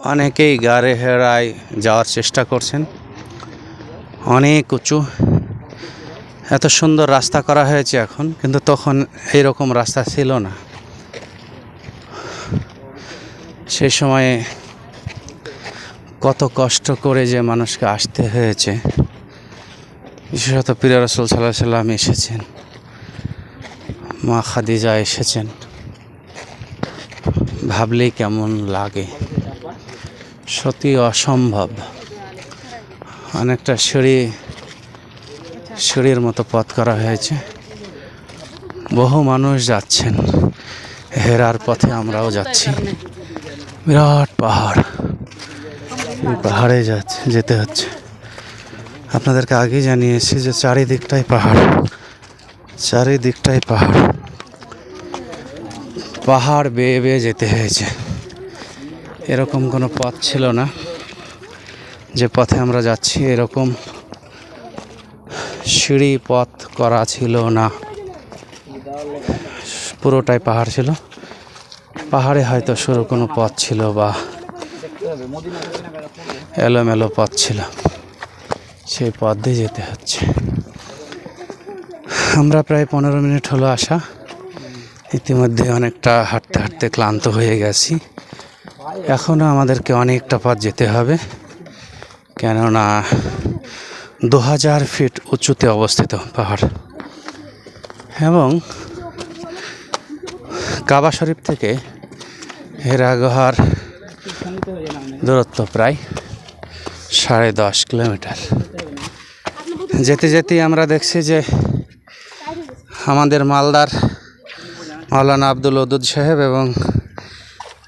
অনেকেই গাড়ে হেরায় যাওয়ার চেষ্টা করছেন। অনেক উঁচু। এত সুন্দর রাস্তা করা হয়েছে এখন, কিন্তু তখন এইরকম রাস্তা ছিল না। সেই সময়ে কত কষ্ট করে যে মানুষকে আসতে হয়েছে। বিশেষত প্রিয় রসুল সাল্লাহ সাল্লাম এসেছেন। মা খাদিজা এসেছেন। ভাবলেই কেমন লাগে। সত্যি অসম্ভব। অনেকটা সিঁড়ি, সিঁড়ির মতো পথ করা হয়েছে। বহু মানুষ যাচ্ছেন। হেরার পথে আমরাও যাচ্ছি। বিরাট পাহাড়। পাহাড়ে যাচ্ছে, যেতে হচ্ছে। আপনাদেরকে আগেই জানিয়েছি যে চারিদিকটাই পাহাড়। চারিদিকটাই পাহাড়। পাহাড় বেয়ে বেয়ে যেতে হয়েছে। এরকম কোনো পথ ছিল না। যে পথে আমরা যাচ্ছি এরকম সিঁড়ি পথ করা ছিল না। পুরোটাই পাহাড় ছিল। পাহাড়ে হয়তো সরু কোনো পথ ছিল বা এলোমেলো পথ ছিল। সেই পথ দিয়ে যেতে হচ্ছে। আমরা প্রায় পনেরো মিনিট হলো আসা। ইতিমধ্যে অনেকটা হাঁটতে হাঁটতে ক্লান্ত হয়ে গেছি। এখনও আমাদেরকে অনেকটা পথ যেতে হবে, কেননা দু হাজার ফিট উঁচুতে অবস্থিত পাহাড়। এবং কাবা শরীফ থেকে হেরাগোহার দূরত্ব প্রায় সাড়ে দশ কিলোমিটার। যেতে যেতেই আমরা দেখছি যে আমাদের মালদার মাওলানা আব্দুল ওদুদ সাহেব এবং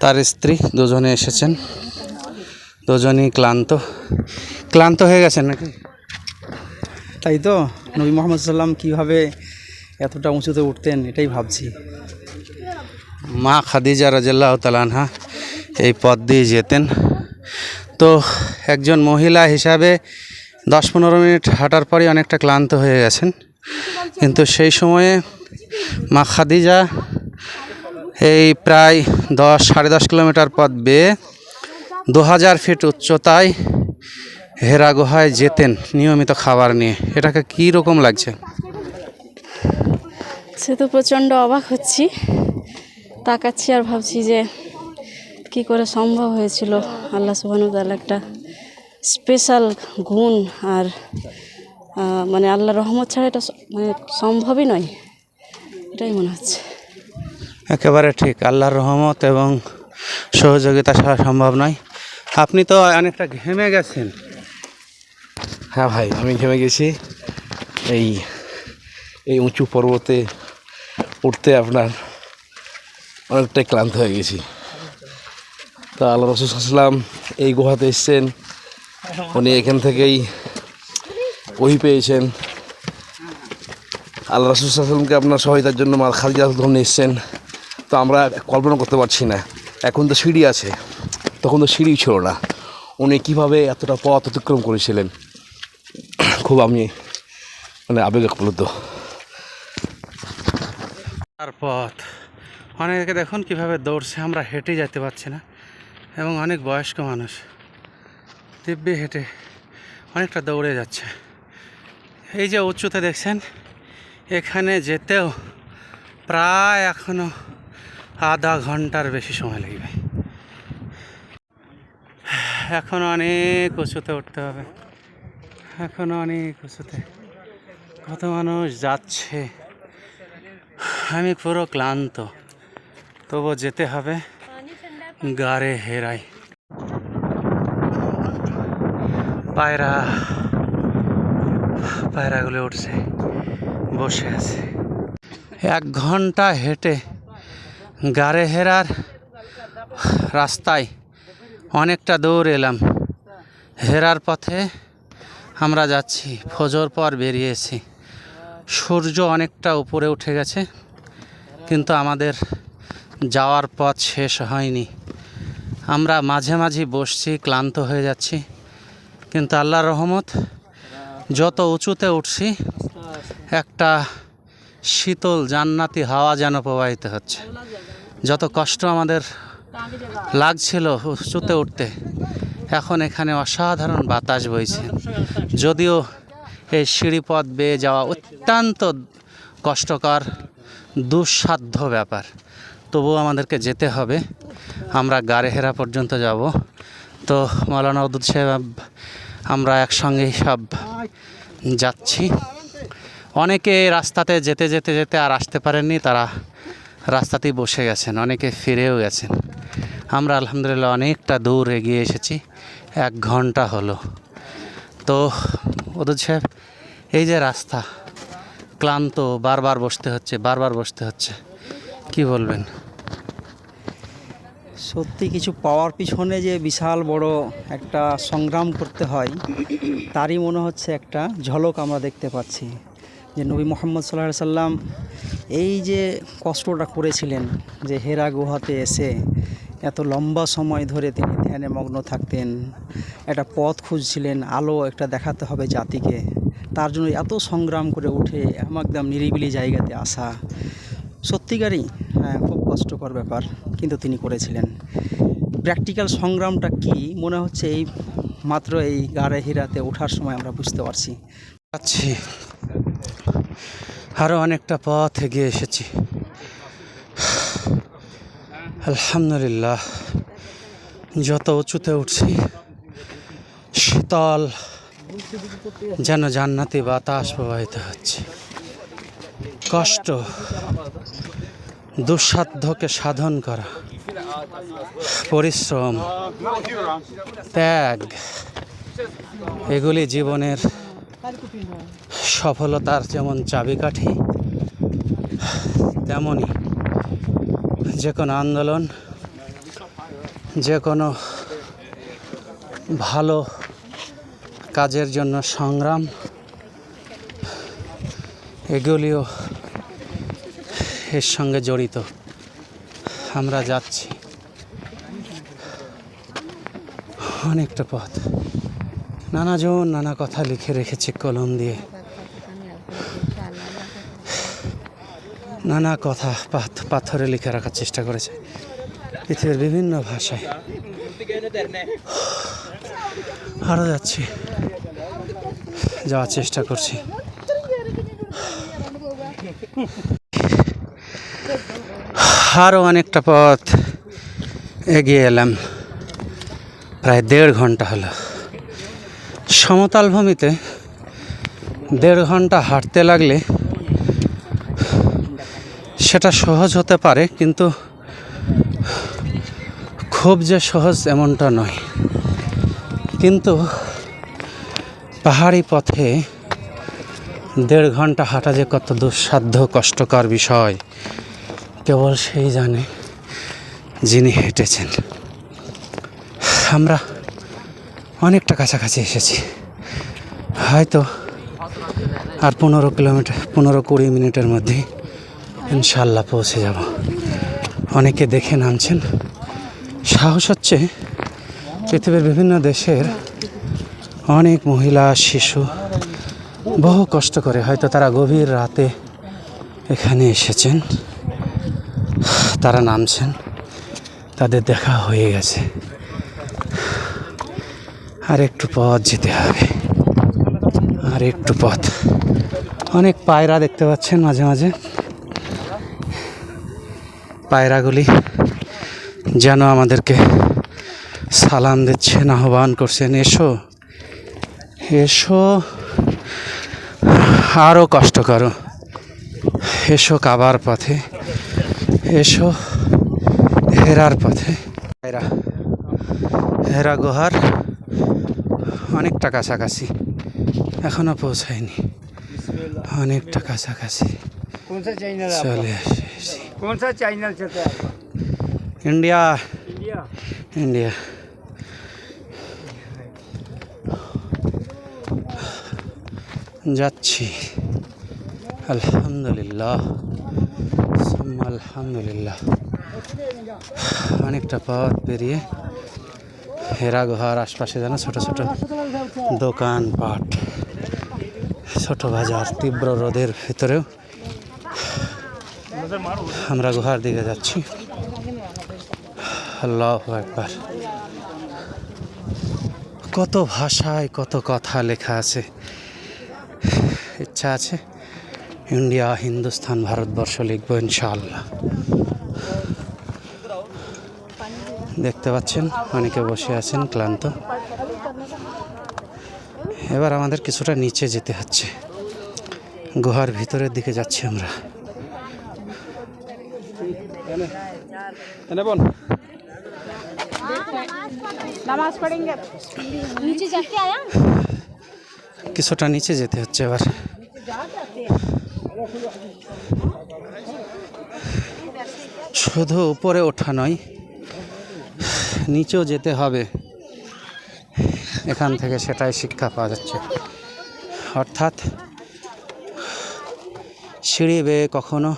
তার স্ত্রী দুজনে এসেছেন। দুজনই ক্লান্ত। ক্লান্ত হয়ে গেছেন নাকি? তাই তো নবী মোহাম্মদ সাল্লাম কীভাবে এতটা উঁচুতে উঠতেন এটাই ভাবছি। মা খাদিজা রাজাল্লাহ তালানহা এই পথ দিয়ে যেতেন। তো একজন মহিলা হিসাবে দশ পনেরো মিনিট হাঁটার পরই অনেকটা ক্লান্ত হয়ে গেছেন। কিন্তু সেই সময়ে মা খাদিজা এই প্রায় দশ, সাড়ে দশ কিলোমিটার পথ বেয়ে দু হাজার ফিট উচ্চতায় হেরা গুহায় যেতেন নিয়মিত খাবার নিয়ে। এটাকে কী রকম লাগছে? সে তো প্রচণ্ড অবাক হচ্ছি। তাকাচ্ছি আর ভাবছি যে কি করে সম্ভব হয়েছিল আল্লাহ সুবাহতাল একটা স্পেশাল গুণ আর মানে আল্লাহ রহমত ছাড়া এটা মানে সম্ভবই নয়। এটাই মনে হচ্ছে। একেবারে ঠিক, আল্লাহর রহমত এবং সহযোগিতা ছাড়া সম্ভব নয়। আপনি তো অনেকটা ঘেমে গেছেন। হ্যাঁ ভাই, আমি ঘেমে গেছি। এই এই উঁচু পর্বতে উঠতে আপনার অনেকটাই ক্লান্ত হয়ে গেছি। তা আল্লাহ রসুল আসলাম এই গুহাতে এসছেন। উনি এখান থেকেই ওহি পেয়েছেন। আল্লাহ রসুল আসলামকে আপনার সহায়তার জন্য মাল খালিজা তখন এসছেন। তো আমরা কল্পনা করতে পারছি না। এখন তো সিঁড়ি আছে। তখন তো সিঁড়ি ছিল না। উনি কীভাবে এতটা পথ অতিক্রম করেছিলেন? খুব আমি মানে আবেগ আপ্লুত তার পথ। অনেকে দেখুন কীভাবে দৌড়ছে, আমরা হেঁটে যেতে পারছি না। এবং অনেক বয়স্ক মানুষ, দিব্যি হেঁটে অনেকটা দৌড়ে যাচ্ছে। এই যে উঁচুতে দেখছেন, এখানে যেতেও প্রায় এখনও আধা ঘণ্টার বেশি সময় লাগবে। এখন অনেক উঁচুতে উঠতে হবে। এখনও অনেক উঁচুতে। কত মানুষ যাচ্ছে। আমি পুরো ক্লান্ত। তবু যেতে হবে। গাড়ে হেরাই। পায়রা, পায়রাগুলো উঠছে। বসে আছে। এক ঘণ্টা হেঁটে গাড়ে হেরার রাস্তায় অনেকটা দৌড় এলাম। হেরার পথে আমরা যাচ্ছি, ফজর পর বেরিয়েছি। সূর্য অনেকটা উপরে উঠে গেছে, কিন্তু আমাদের যাওয়ার পথ শেষ হয়নি। আমরা মাঝে মাঝে বসছি, ক্লান্ত হয়ে যাচ্ছি, কিন্তু আল্লাহর রহমত, যত উঁচুতে উঠছি, একটা শীতল জান্নাতি হাওয়া যেন প্রবাহিত হচ্ছে। যত কষ্ট আমাদের লাগছিল উঁচুতে উঠতে, এখন এখানে অসাধারণ বাতাস বইছে। যদিও এই সিঁড়িপথ বেয়ে যাওয়া অত্যন্ত কষ্টকর, দুঃসাধ্য ব্যাপার। তবুও আমাদেরকে যেতে হবে। আমরা গাড়েহেরা পর্যন্ত যাব। তো মৌলানা উদ্দুদ সাহেব, আমরা একসঙ্গেই সব যাচ্ছি। অনেকে রাস্তাতে যেতে যেতে যেতে আর আসতে পারেননি, তারা রাস্তাতেই বসে গেছেন, অনেকে ফিরেও গেছেন। আমরা আলহামদুলিল্লাহ অনেকটা দূর এগিয়ে এসেছি, এক ঘণ্টা হলো। তো উদুদ সাহেব, এই যে রাস্তা, ক্লান্ত, বারবার বসতে হচ্ছে, বারবার বসতে হচ্ছে, কি বলবেন? সত্যি কিছু পাওয়ার পিছনে যে বিশাল বড় একটা সংগ্রাম করতে হয়, তারই মনে হচ্ছে একটা ঝলক আমরা দেখতে পাচ্ছি। যে নবী মোহাম্মদ সাল্লাহ সাল্লাম এই যে কষ্টটা করেছিলেন যে হেরা গুহাতে এসে এত লম্বা সময় ধরে তিনি ধ্যানে মগ্ন থাকতেন, একটা পথ খুঁজছিলেন, আলো একটা দেখাতে হবে জাতিকে, তার জন্য এত সংগ্রাম করে উঠে একদম নিরিবিলি জায়গাতে আসা। সত্যিকারই হ্যাঁ খুব কষ্টকর ব্যাপার, কিন্তু তিনি করেছিলেন। প্র্যাকটিক্যাল সংগ্রামটা কি, মনে হচ্ছে এই মাত্র এই গাড়ে হীরাতে ওঠার সময় আমরা বুঝতে পারছি। আছি আরও অনেকটা পথ এগিয়ে এসেছি। আলহামদুলিল্লাহ, যত উঁচুতে উঠছি, শীতল যেন জান্নাতি বাতাস প্রবাহিত হচ্ছে। কষ্ট, দুঃসাধ্যকে সাধন করা, পরিশ্রম, ত্যাগ, এগুলি জীবনের সফলতার যেমন চাবিকাঠি তেমনই যে কোনো আন্দোলন, যে কোনো ভালো কাজের জন্য সংগ্রাম, এগুলিও এর সঙ্গে জড়িত। আমরা যাচ্ছি। অনেকটা পথ। নানাজন নানা কথা লিখে রেখেছে কলম দিয়ে। নানা কথা পাথ- পাথরে লিখে রাখার চেষ্টা করেছে। পৃথিবীর বিভিন্ন ভাষায়। আরও যাচ্ছি। যাওয়ার চেষ্টা করছি। আরও অনেকটা পথ এগিয়ে এলাম। প্রায় দেড় ঘণ্টা হলো। সমতল ভূমিতে দেড় ঘণ্টা হাঁটতে লাগলে সেটা সহজ হতে পারে, কিন্তু খুব যে সহজ এমনটা নয়। কিন্তু পাহাড়ি পথে দেড় ঘণ্টা হাঁটা যে কত দুঃসাধ্য, কষ্টকর বিষয়, কেবল সেই জানে যিনি হেঁটেছেন। আমরা অনেকটা কাছাকাছি এসেছি। হয়তো আর পনেরো কিলোমিটার, পনেরো কুড়ি মিনিটের মধ্যেই ইনশাল্লাহ পৌঁছে যাব। অনেকে দেখে নামছেন। সাহস হচ্ছে পৃথিবীর বিভিন্ন দেশের অনেক মহিলা, শিশু বহু কষ্ট করে হয়তো তারা গভীর রাতে এখানে এসেছেন। তারা নামছেন। তাদের দেখা হয়ে গেছে। আর একটু পথ যেতে হবে। আর একটু পথ। অনেক পায়রা দেখতে পাচ্ছেন মাঝে মাঝে। পায়রাগুলি যেন আমাদেরকে সালাম দিচ্ছেন আহ্বান করছেন। এসো এসো আরও কষ্ট করো। এসো কাবার পথে এসো হেরার পথে। হেরা হেরা গুহার অনেকটা কাছাকাছি এখনও পৌঁছায়নি। অনেকটা কাছাকাছি। চলে আসে। कौन सा चैनल चलता है आपका? ইন্ডিয়া इंडिया ইন্ডিয়া যাচ্ছি আলহামদুলিল্লাহ সুম্মা আলহামদুলিল্লাহ অনেকটা পথ পেরিয়ে হেরা গুহার আশপাশে যেন ছোট ছোট দোকান পাট ছোট বাজার তীব্র রোদের ভিতরেও আমরা গুহার দিকে যাচ্ছি। একবার কত ভাষায় কত কথা লেখা আছে। ইচ্ছা আছে ইন্ডিয়া, হিন্দুস্তান, ভারতবর্ষ লিখব ইনশাআল্লাহ। দেখতে পাচ্ছেন, অনেকে বসে আছেন, ক্লান্ত। এবার আমাদের কিছুটা নিচে যেতে হচ্ছে। গুহার ভিতরের দিকে যাচ্ছি আমরা। এনে বোন কিছুটা নিচে যেতে হচ্ছে এবার শুধু উপরে ওঠা নয় নিচেও যেতে হবে এখান থেকে সেটাই শিক্ষা পাওয়া যাচ্ছে অর্থাৎ সিঁড়ি বেয়ে কখনো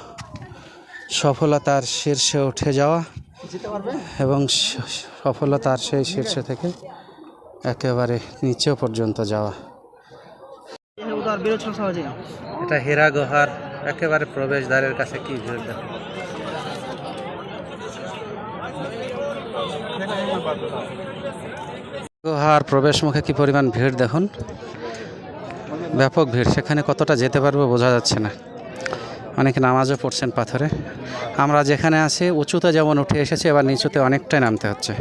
সফলতার শীর্ষে উঠে যাওয়া এবং সফলতার সেই শীর্ষ থেকে একেবারে নিচেও পর্যন্ত যাওয়া। উদার বেরোচ্ছিল সহজে এটা হীরা গুহার একেবারে প্রবেশদ্বারের কাছে কি ভিড়। গুহার প্রবেশ মুখে কি পরিমাণ ভিড় দেখুন? ব্যাপক ভিড় সেখানে কতটা যেতে পারব বোঝা যাচ্ছে না। অনেকে নামাজও পড়ছেন পাথরে। আমরা যেখানে আছি, উঁচুতে যেমন উঠে এসেছি, এবার নিচুতে অনেকটাই নামতে হচ্ছে।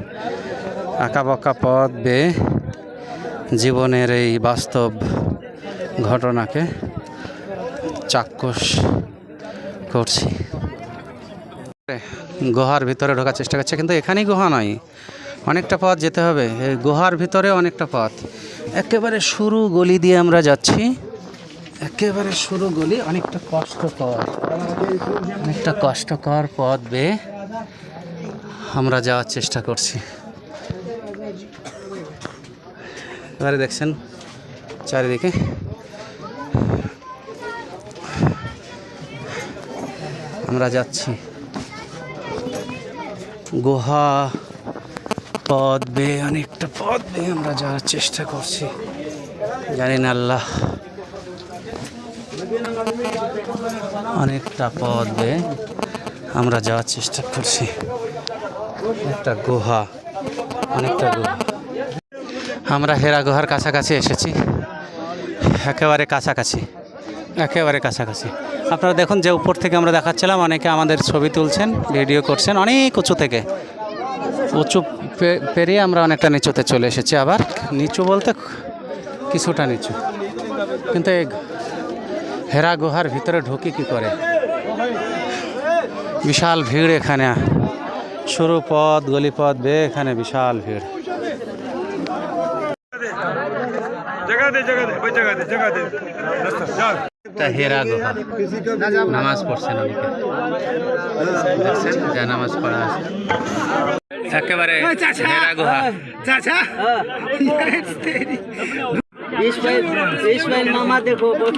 আঁকা বাঁকা পথ বেয়ে জীবনের এই বাস্তব ঘটনাকে চাক্ষুষ করছি। গুহার ভিতরে ঢোকার চেষ্টা করছে, কিন্তু এখানেই গুহা নয়। অনেকটা পথ যেতে হবে। এই গুহার ভিতরে অনেকটা পথ। একেবারে শুরু গলি দিয়ে আমরা যাচ্ছি। একেবারে শুরু গলি, অনেকটা কষ্টকর। অনেকটা কষ্টকর পথ বেয়ে আমরা যাওয়ার চেষ্টা করছি। এবারে দেখছেন চারিদিকে। আমরা যাচ্ছি। গুহা পথ বেয়ে অনেকটা পথ বেয়ে আমরা যাওয়ার চেষ্টা করছি। জানি না আল্লাহ। অনেকটা পথ আমরা যাওয়ার চেষ্টা করছি। একটা গুহা, অনেকটা গুহা। আমরা হেরা গুহার কাছাকাছি এসেছি। একেবারে কাছাকাছি একেবারে কাছাকাছি। আপনারা দেখুন যে উপর থেকে আমরা দেখাচ্ছিলাম, অনেকে আমাদের ছবি তুলছেন, ভিডিও করছেন, অনেক উঁচু থেকে। উঁচু পেরিয়ে আমরা অনেকটা নিচুতে চলে এসেছি আবার। নিচু বলতে কিছুটা নিচু। কিন্তু এই হেরা গুহার ভিতরে ঢুকি কি করে? বিশাল ভিড় এখানে। সরু পথ গলিপথ বে এখানে বিশাল ভিড়। নামাজ একেবারে इसमाइल मामा देखो बहुत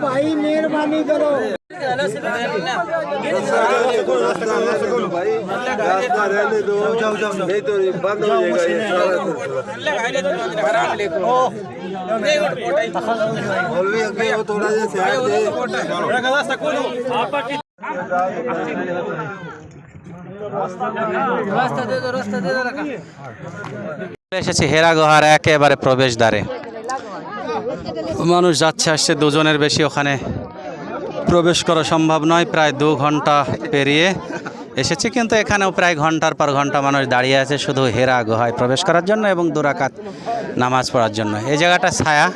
भाई मेहरबानी करो। এসেছি হেরা গুহার একেবারে প্রবেশদ্বারে। মানুষ যাচ্ছে আসছে দুজনের বেশি ওখানে। প্রবেশ করা সম্ভব নয়, প্রায় দু ঘণ্টা পেরিয়ে এসেছি, কিন্তু এখানেও প্রায় ঘণ্টার পর ঘণ্টা মানুষ দাঁড়িয়ে আছে শুধু হেরা গুহায় প্রবেশ করার জন্য এবং দুরাকাত নামাজ পড়ার জন্য। এই জায়গাটা ছায়া,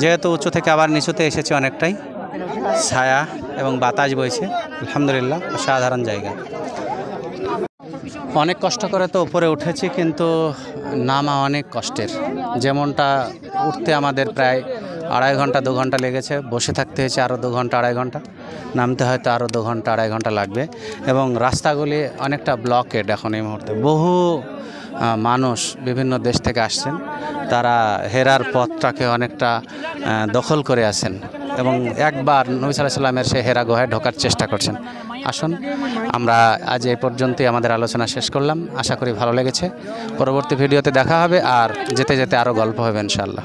যেহেতু উঁচু থেকে আবার নিচুতে এসেছি অনেকটাই, ছায়া এবং বাতাস বইছে, আলহামদুলিল্লাহ সাধারণ জায়গা। অনেক কষ্ট করে তো উপরে উঠেছি, কিন্তু নামা অনেক কষ্টের। যেমনটা উঠতে আমাদের প্রায় আড়াই ঘণ্টা, দু ঘণ্টা লেগেছে। বসে থাকতে হয়েছে আরও দু ঘণ্টা, আড়াই ঘণ্টা। নামতে হয়তো আরও দু ঘণ্টা, আড়াই ঘণ্টা লাগবে। এবং রাস্তাগুলি অনেকটা ব্লকেড এখন এই মুহূর্তে। বহু মানুষ বিভিন্ন দেশ থেকে আসছেন। তারা হেরার পথটাকে অনেকটা দখল করে আছেন। এবং একবার নবী সাল্লাহ সাল্লামের সে হেরা গুহায় ঢোকার চেষ্টা করছেন। আসুন, আমরা আজ এই পর্যন্তই আমাদের আলোচনা শেষ করলাম। আশা করি ভালো লেগেছে। পরবর্তী ভিডিওতে দেখা হবে আর যেতে যেতে আরও গল্প হবে ইনশাল্লাহ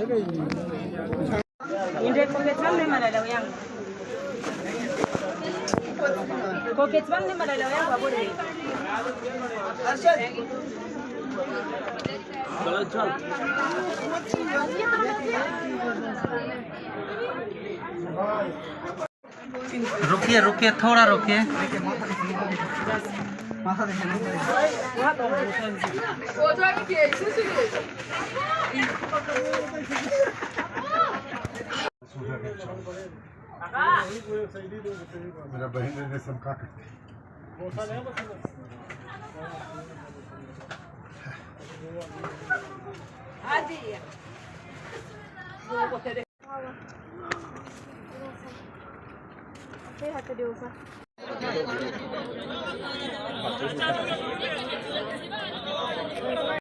Koketi wangu ni madada yangu abore. Arshad. Bala chal. रुकिए रुकिए थोड़ा रुकिए মাথা দেখে না ও তো কি এসেছিল मेरा बहन रहने से हम क्या करते हाथ दे Thank.